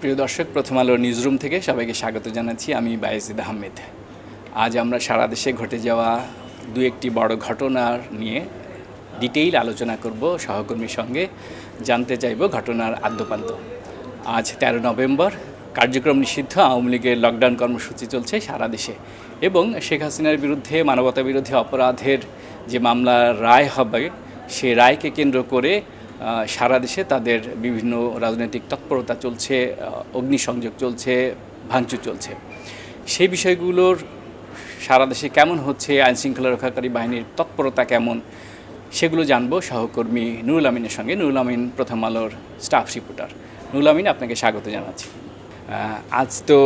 প্রিয় দর্শক, প্রথম আলো নিউজরুম থেকে সবাইকে স্বাগত জানাচ্ছি আমি বায়েজিদ আহমেদ। আজ আমরা সারা দেশে ঘটে যাওয়া দু একটি বড় ঘটনার নিয়ে ডিটেইল আলোচনা করব, সহকর্মীর সঙ্গে জানতে চাইব ঘটনার আদ্যপান্ত। আজ তেরো নভেম্বর, কার্যক্রম নিষিদ্ধ, আওয়ামী লীগের লকডাউন কর্মসূচি চলছে সারা দেশে এবং শেখ হাসিনার বিরুদ্ধে মানবতা বিরোধী অপরাধের যে মামলার রায় হবে, সে রায়কে কেন্দ্র করে সারা দেশে তাদের বিভিন্ন রাজনৈতিক তৎপরতা চলছে অগ্নিসংযোগ চলছে, ভাঙচুর চলছে। সেই বিষয়গুলোর সারা দেশে কেমন হচ্ছে, আইন শৃঙ্খলা রক্ষাকারী বাহিনীর তৎপরতা কেমন, সেগুলো জানব সহকর্মী নুরুল আমিনের সঙ্গে। নুরুল আমিন, প্রথম আলোর স্টাফ রিপোর্টার নুরুল আমিন, আপনাকে স্বাগত জানাচ্ছি। আজ তো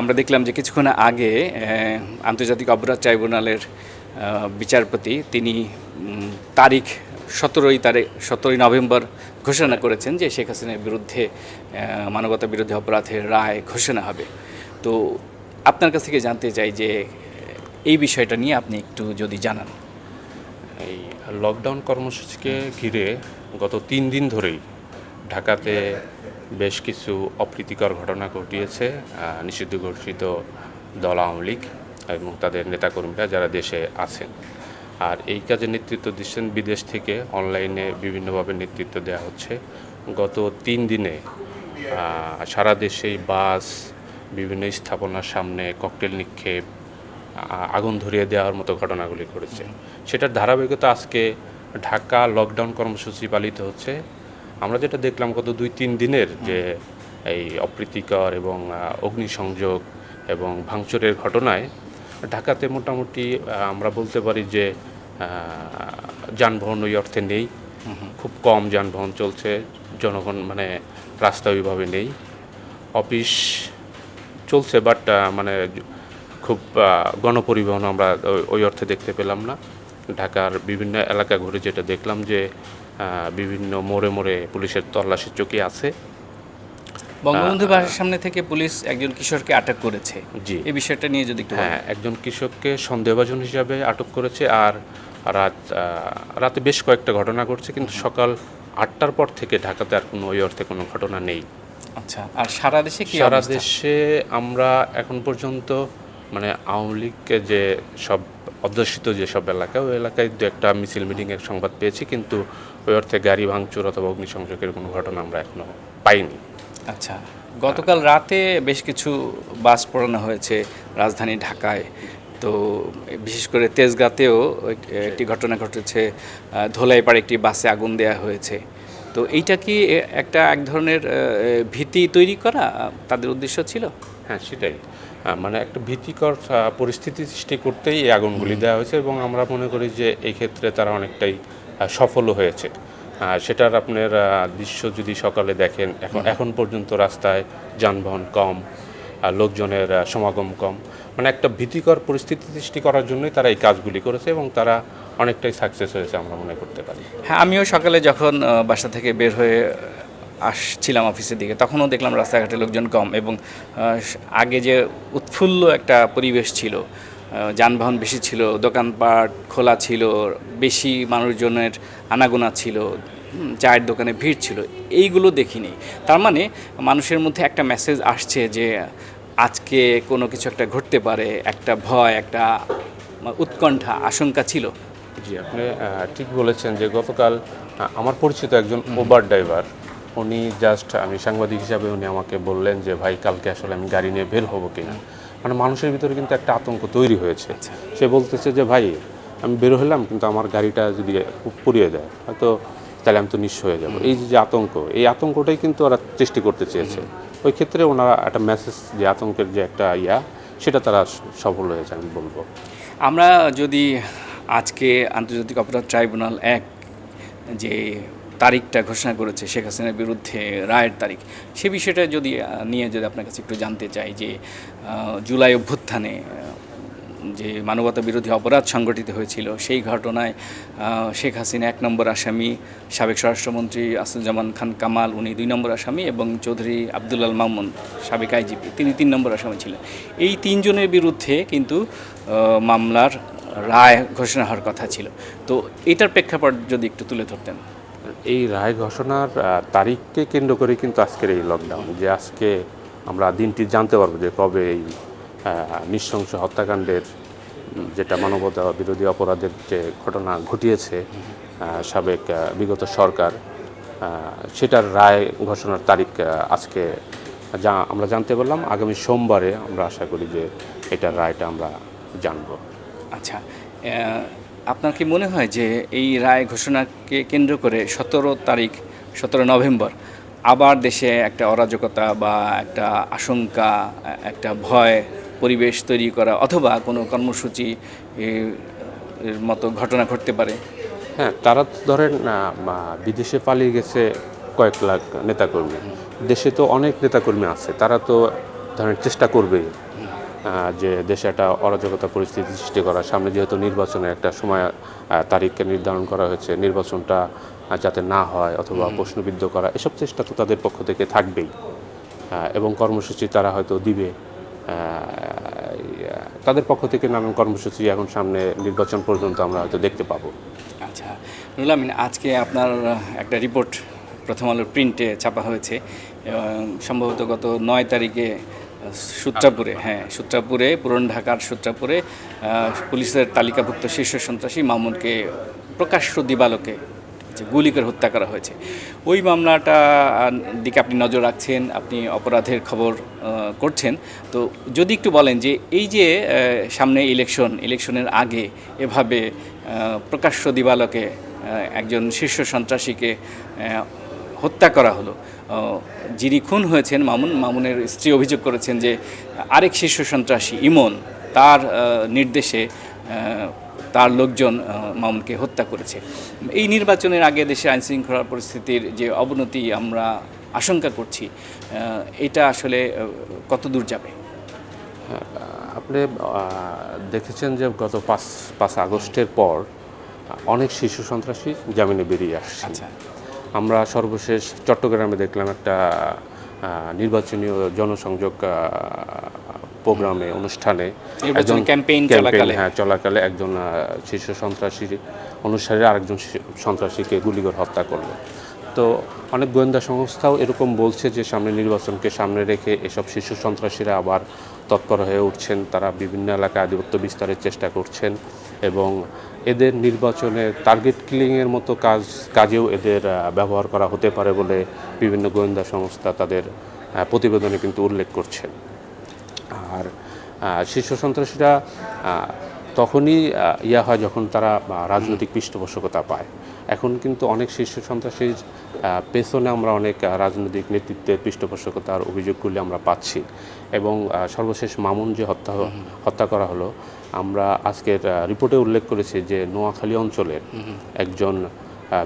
আমরা দেখলাম যে কিছুক্ষণ আগে আন্তর্জাতিক অপরাধ ট্রাইব্যুনালের বিচারপতি, তিনি তারিখ সতেরোই তারিখ, সতেরোই নভেম্বর ঘোষণা করেছেন যে শেখ হাসিনার বিরুদ্ধে মানবতা বিরোধী অপরাধের রায় ঘোষণা হবে। তো আপনার কাছ থেকে জানতে চাই যে, এই বিষয়টা নিয়ে আপনি একটু যদি জানান। এই লকডাউন কর্মসূচিকে ঘিরে গত তিন দিন ধরেই ঢাকাতে বেশ কিছু অপ্রীতিকর ঘটনা ঘটিয়েছে নিষিদ্ধ ঘোষিত দল আওয়ামী লীগ এবং তাদের নেতাকর্মীরা যারা দেশে আছেন। আর এই কাজে নেতৃত্ব দিচ্ছেন বিদেশ থেকে অনলাইনে বিভিন্নভাবে নেতৃত্ব দেওয়া হচ্ছে। গত তিন দিনে সারা দেশেই বাস, বিভিন্ন স্থাপনার সামনে ককটেল নিক্ষেপ আগুন ধরিয়ে দেওয়ার মতো ঘটনাগুলি ঘটেছে। সেটার ধারাবাহিকতা আজকে ঢাকা লকডাউন কর্মসূচি পালিত হচ্ছে। আমরা যেটা দেখলাম গত দুই, তিন দিনের যে এই অপ্রীতিকর এবং অগ্নিসংযোগ এবং ভাঙচুরের ঘটনায় ঢাকাতে মোটামুটি আমরা বলতে পারি যে যানবাহন ওই অর্থে নেই। খুব কম যানবাহন চলছে জনগণ মানে রাস্তা ওইভাবে নেই। অফিস চলছে বাট মানে খুব গণপরিবহন আমরা ওই- অর্থে দেখতে পেলাম না। ঢাকার বিভিন্ন এলাকা ঘুরে যেটা দেখলাম যে বিভিন্ন মোড়ে মোড়ে পুলিশের তল্লাশি চকি আছে। বঙ্গবন্ধু বাসার সামনে থেকে পুলিশ একজন কিশোরকে আটক করেছে। জি। এই বিষয়টা নিয়ে যদি হ্যাঁ একজন কৃষককে সন্দেহভাজন হিসাবে আটক করেছে আর রাত রাতে বেশ কয়েকটা ঘটনা ঘটছে কিন্তু সকাল আটটার পর থেকে ঢাকাতে আর কোনো ওই অর্থে কোনো ঘটনা নেই। আচ্ছা আর সারা দেশে কি সারা দেশে আমরা এখন পর্যন্ত মানে আওয়ামী লীগকে যে সব অধ্যুষিত যে সব এলাকা ওই এলাকায় দু একটা মিছিল মিটিংয়ের সংবাদ পেয়েছি কিন্তু ওই অর্থে গাড়ি ভাঙচুর অথবা অগ্নিসংযোগের কোনো ঘটনা আমরা এখনও পাইনি। আচ্ছা গতকাল রাতে বেশ কিছু বাস পোড়ানো হয়েছে রাজধানী ঢাকায়। তো বিশেষ করে তেজগাঁতেও এক- একটি ঘটনা ঘটেছে ধোলাইপাড়ে একটি বাসে আগুন দেওয়া হয়েছে। তো এইটা কি একটা এক ধরনের ভীতি তৈরি করা তাদের উদ্দেশ্য ছিল? হ্যাঁ সেটাই। মানে একটা ভীতিকর পরিস্থিতি সৃষ্টি করতেই এই আগুনগুলি দেওয়া হয়েছে এবং আমরা মনে করি যে এই ক্ষেত্রে তারা অনেকটাই সফলও হয়েছে। সেটার আপনার দৃশ্য যদি সকালে দেখেন এখন এখন পর্যন্ত রাস্তায় যানবাহন কম লোকজনের সমাগম কম। মানে একটা ভীতিকর পরিস্থিতি সৃষ্টি করার জন্যই তারা এই কাজগুলি করেছে এবং তারা অনেকটাই সাকসেস হয়েছে আমরা মনে করতে পারি। হ্যাঁ আমিও সকালে যখন বাসা থেকে বের হয়ে আসছিলাম অফিসের দিকে, তখনও দেখলাম রাস্তাঘাটে লোকজন কম এবং আগে যে উৎফুল্ল একটা পরিবেশ ছিল যানবাহন বেশি ছিল, দোকানপাট খোলা ছিল, বেশি মানুষজনের আনাগোনা ছিল চায়ের দোকানে ভিড় ছিল। এইগুলো দেখিনি। তার মানে মানুষের মধ্যে একটা মেসেজ আসছে যে আজকে কোনো কিছু একটা ঘটতে পারে একটা ভয় একটা উৎকণ্ঠা আশঙ্কা ছিল। জি আপনি ঠিক বলেছেন যে গতকাল আমার পরিচিত একজন ওবার ড্রাইভার উনি জাস্ট আমি সাংবাদিক হিসাবে উনি আমাকে বললেন যে ভাই কালকে আসলে আমি গাড়ি নিয়ে বের হব কিনা? মানে মানুষের ভিতরে কিন্তু একটা আতঙ্ক তৈরি হয়েছে। সে বলতেছে যে ভাই আমি বের হলাম কিন্তু আমার গাড়িটা যদি পুড়িয়ে দেয়। হয়তো তাহলে আমি তো নিঃস্ব হয়ে যাব। এই যে আতঙ্ক এই আতঙ্কটাই কিন্তু ওরা সৃষ্টি করতে চেয়েছে। ওই ক্ষেত্রে ওনারা একটা মেসেজ যে আতঙ্কের যে একটা ইয়া সেটা তারা সফল হয়েছে আমি বলব। আমরা যদি আজকে আন্তর্জাতিক অপরাধ ট্রাইব্যুনাল এক যে তারিখটা ঘোষণা করেছে শেখ হাসিনার বিরুদ্ধে রায়ের তারিখ সে বিষয়টা যদি নিয়ে যদি আপনার কাছে একটু জানতে চাই যে জুলাই অভ্যুত্থানে যে মানবতা বিরোধী অপরাধ সংগঠিত হয়েছিল, সেই ঘটনায় শেখ হাসিনা এক নম্বর আসামি, সাবেক স্বরাষ্ট্রমন্ত্রী আসুজ্জামান খান কামাল, উনি দুই নম্বর আসামি এবং চৌধুরী আবদুল্লাল মামুন, সাবেক আইজিপি, তিনি তিন নম্বর আসামি ছিলেন। এই তিনজনের বিরুদ্ধে কিন্তু মামলার রায় ঘোষণা হওয়ার কথা ছিল। তো এটার প্রেক্ষাপট যদি একটু তুলে ধরতেন। এই রায় ঘোষণার তারিখকে কেন্দ্র করে কিন্তু আজকের এই লকডাউন যে আজকে আমরা দিনটি জানতে পারব যে কবে এই নৃশংস হত্যাকাণ্ডের যেটা মানবতা বিরোধী অপরাধের যে ঘটনা ঘটিয়েছে সাবেক বিগত সরকার সেটার রায় ঘোষণার তারিখ আজকে যা আমরা জানতে পারলাম, আগামী সোমবারে আমরা আশা করি যে এটার রায়টা আমরা জানব। আচ্ছা আপনার কি মনে হয় যে এই রায় ঘোষণাকে কেন্দ্র করে সতেরো তারিখ, সতেরো নভেম্বর আবার দেশে একটা অরাজকতা বা একটা আশঙ্কা একটা ভয় পরিবেশ তৈরি করা অথবা কোনো কর্মসূচি মতো ঘটনা ঘটতে পারে। হ্যাঁ তারা তো ধরেন বিদেশে পালিয়ে গেছে কয়েক লাখ নেতাকর্মী। দেশে তো অনেক নেতাকর্মী আছে তারা তো ধরেন চেষ্টা করবেই। আহ, যে দেশে একটা অরাজকতা পরিস্থিতি সৃষ্টি করা সামনে যেহেতু নির্বাচনের একটা সময় তারিখকে নির্ধারণ করা হয়েছে নির্বাচনটা যাতে না হয় অথবা প্রশ্নবিদ্ধ করা এসব চেষ্টা তো তাদের পক্ষ থেকে থাকবেই। এবং কর্মসূচি তারা হয়তো দিবে। তাদের পক্ষ থেকে নানান কর্মসূচি এখন সামনে নির্বাচন পর্যন্ত আমরা হয়তো দেখতে পাবো। আচ্ছা নুরুল আমিন আজকে আপনার একটা রিপোর্ট প্রথম আলোর প্রিন্টে ছাপা হয়েছে সম্ভবত গত নয় তারিখে সূত্রাপুরে হ্যাঁ সূত্রাপুরে, পুরন ঢাকার সূত্রাপুরে পুলিশের তালিকাভুক্ত শীর্ষ সন্ত্রাসী মামুনকে প্রকাশ্য দিবালোকে গুলি করে হত্যা করা হয়েছে। ওই মামলাটা দিকে আপনি নজর রাখছেন, আপনি অপরাধের খবর করছেন। তো যদি একটু বলেন যে এই যে সামনে ইলেকশন, ইলেকশনের আগে এভাবে প্রকাশ্য দিবালকে একজন শীর্ষ সন্ত্রাসীকে হত্যা করা হলো যিনি খুন হয়েছেন মামুন মামুনের স্ত্রী অভিযোগ করেছেন যে আরেক শীর্ষ সন্ত্রাসী ইমন তার নির্দেশে তার লোকজন মামুনকে হত্যা করেছে। এই নির্বাচনের আগে দেশে আইন শৃঙ্খলা পরিস্থিতির যে অবনতি আমরা আশঙ্কা করছি এটা আসলে কত দূর যাবে? আপনি দেখেছেন যে গত পাঁচ পাঁচ আগস্টের পর অনেক শিশু সন্ত্রাসী জামিনে বেরিয়ে আসছে। আচ্ছা। আমরা সর্বশেষ চট্টগ্রামে দেখলাম একটা আহ, নির্বাচনী জনসংযোগ প্রোগ্রামে অনুষ্ঠানে একজন campaign, চলাকালে। হ্যাঁ চলাকালে একজন শীর্ষ সন্ত্রাসী অনুসারী আরেকজন সন্ত্রাসীকে গুলি করে হত্যা করল। তো অনেক গোয়েন্দা সংস্থাও এরকম বলছে যে সামনে নির্বাচনকে সামনে রেখে এসব শিশু সন্ত্রাসীরা আবার তৎপর হয়ে উঠছেন। তারা বিভিন্ন এলাকায় আধিপত্য বিস্তারের চেষ্টা করছেন। এবং এদের নির্বাচনে টার্গেট কিলিংয়ের মতো কাজ, কাজেও এদের ব্যবহার করা হতে পারে বলে বিভিন্ন গোয়েন্দা সংস্থা তাদের প্রতিবেদনে কিন্তু উল্লেখ করছেন আর শীর্ষ সন্ত্রাসীরা তখনই ইয়া হয় যখন তারা রাজনৈতিক পৃষ্ঠপোষকতা পায়। এখন কিন্তু অনেক শীর্ষ সন্ত্রাসীর পেছনে আমরা অনেক রাজনৈতিক নেতৃত্বের পৃষ্ঠপোষকতার অভিযোগগুলি আমরা পাচ্ছি। এবং সর্বশেষ মামুন যে হত্যা হত্যা করা হলো আমরা আজকের রিপোর্টে উল্লেখ করেছি যে নোয়াখালী অঞ্চলের একজন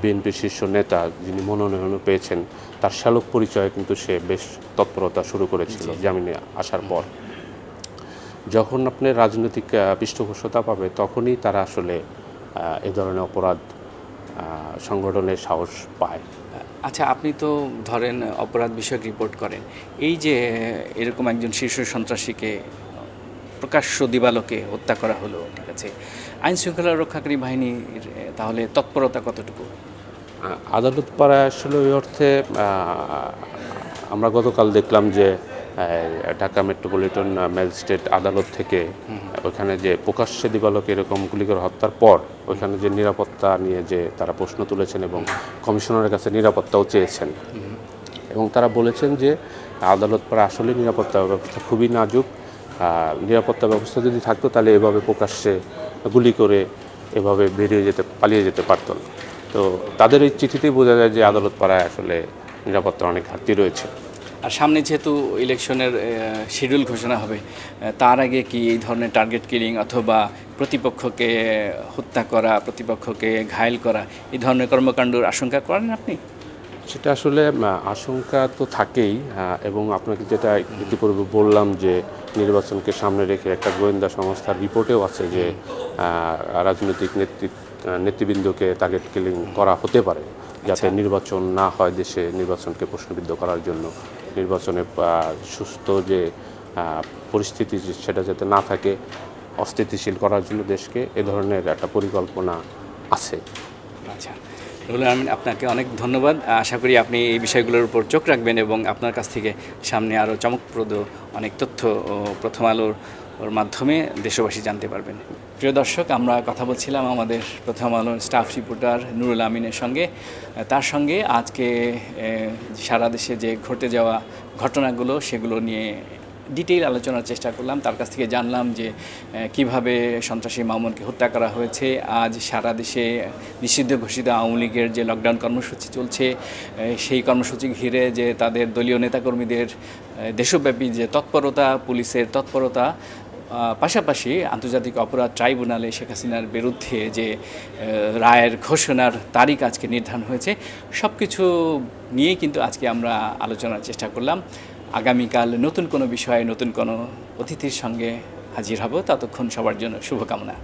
বিএনপির শীর্ষ নেতা যিনি মনোনয়ন পেয়েছেন তার শ্যালক পরিচয়ে কিন্তু সে বেশ তৎপরতা শুরু করেছিল জামিনে আসার পর। যখন আপনি রাজনৈতিক আহ, পৃষ্ঠপোষকতা পাবে তখনই তারা আসলে এ ধরনের অপরাধ সংগঠনের সাহস পায়। আচ্ছা আপনি তো ধরেন অপরাধ বিষয়ক রিপোর্ট করেন। এই যে এরকম একজন শীর্ষ সন্ত্রাসীকে প্রকাশ্য দিবালোকে হত্যা করা হলো ঠিক আছে আইন শৃঙ্খলা রক্ষাকারী বাহিনীর তাহলে তৎপরতা কতটুকু? আদালত পাড়ায় আসলে ওই অর্থে আমরা গতকাল দেখলাম যে ঢাকা মেট্রোপলিটন ম্যাজিস্ট্রেট আদালত থেকে ওখানে যে প্রকাশ্যে দিবালক এরকম গুলি করে হত্যার পর ওইখানে যে নিরাপত্তা নিয়ে যে তারা প্রশ্ন তুলেছেন এবং কমিশনারের কাছে নিরাপত্তাও চেয়েছেন। এবং তারা বলেছেন যে আদালত পাড়া আসলে নিরাপত্তা ব্যবস্থা খুবই নাজুক। নিরাপত্তা ব্যবস্থা যদি থাকতো তাহলে এভাবে প্রকাশ্যে গুলি করে এভাবে বেরিয়ে যেতে পালিয়ে যেতে পারতো তো তাদের এই চিঠিতেই বোঝা যায় যে আদালত পাড়ায় আসলে নিরাপত্তার অনেক ঘাটতি রয়েছে। আর সামনে যেহেতু ইলেকশনের শিডিউল ঘোষণা হবে তার আগে কি এই ধরনের টার্গেট কিলিং অথবা প্রতিপক্ষকে হত্যা করা, প্রতিপক্ষকে ঘায়েল করা, এই ধরনের কর্মকাণ্ডের আশঙ্কা করেন আপনি? সেটা আসলে আশঙ্কা তো থাকেই এবং আপনাকে যেটা ইতিপূর্বে বললাম যে নির্বাচনকে সামনে রেখে একটা গোয়েন্দা সংস্থার রিপোর্টেও আছে যে রাজনৈতিক নেতৃত্ব নেতৃবৃন্দকে টার্গেট কিলিং করা হতে পারে যাতে নির্বাচন না হয় দেশে নির্বাচনকে প্রশ্নবিদ্ধ করার জন্য। নির্বাচনে সুস্থ যে পরিস্থিতি সেটা যাতে না থাকে অস্থিতিশীল করার জন্য দেশকে এ ধরনের একটা পরিকল্পনা আছে। আচ্ছা। রুহুল আলমিন আপনাকে অনেক ধন্যবাদ। আশা করি আপনি এই বিষয়গুলোর উপর চোখ রাখবেন এবং আপনার কাছ থেকে সামনে আরও চমকপ্রদ অনেক তথ্য প্রথম আলোর ওর মাধ্যমে দেশবাসী জানতে পারবেন। প্রিয় দর্শক, আমরা কথা বলছিলাম আমাদের প্রথম আলোর স্টাফ রিপোর্টার নুরুল আমিনের সঙ্গে। তার সঙ্গে আজকে সারা দেশে যে ঘটে যাওয়া ঘটনাগুলো, সেগুলো নিয়ে ডিটেইল আলোচনার চেষ্টা করলাম। তার কাছ থেকে জানলাম যে কীভাবে সন্ত্রাসী মামুনকে হত্যা করা হয়েছে। আজ সারা দেশে নিষিদ্ধ ঘোষিত আওয়ামী লীগের যে লকডাউন কর্মসূচি চলছে সেই কর্মসূচি ঘিরে যে তাদের দলীয় নেতাকর্মীদের দেশব্যাপী যে তৎপরতা, পুলিশের তৎপরতা পাশাপাশি আন্তর্জাতিক অপরাধ ট্রাইব্যুনালে শেখ হাসিনার বিরুদ্ধে যে রায়ের ঘোষণার তারিখ আজকে নির্ধারণ হয়েছে সব কিছু নিয়েই কিন্তু আজকে আমরা আলোচনার চেষ্টা করলাম। আগামীকাল নতুন কোনো বিষয়ে নতুন কোনো অতিথির সঙ্গে হাজির হব। ততক্ষণ সবার জন্য শুভকামনা।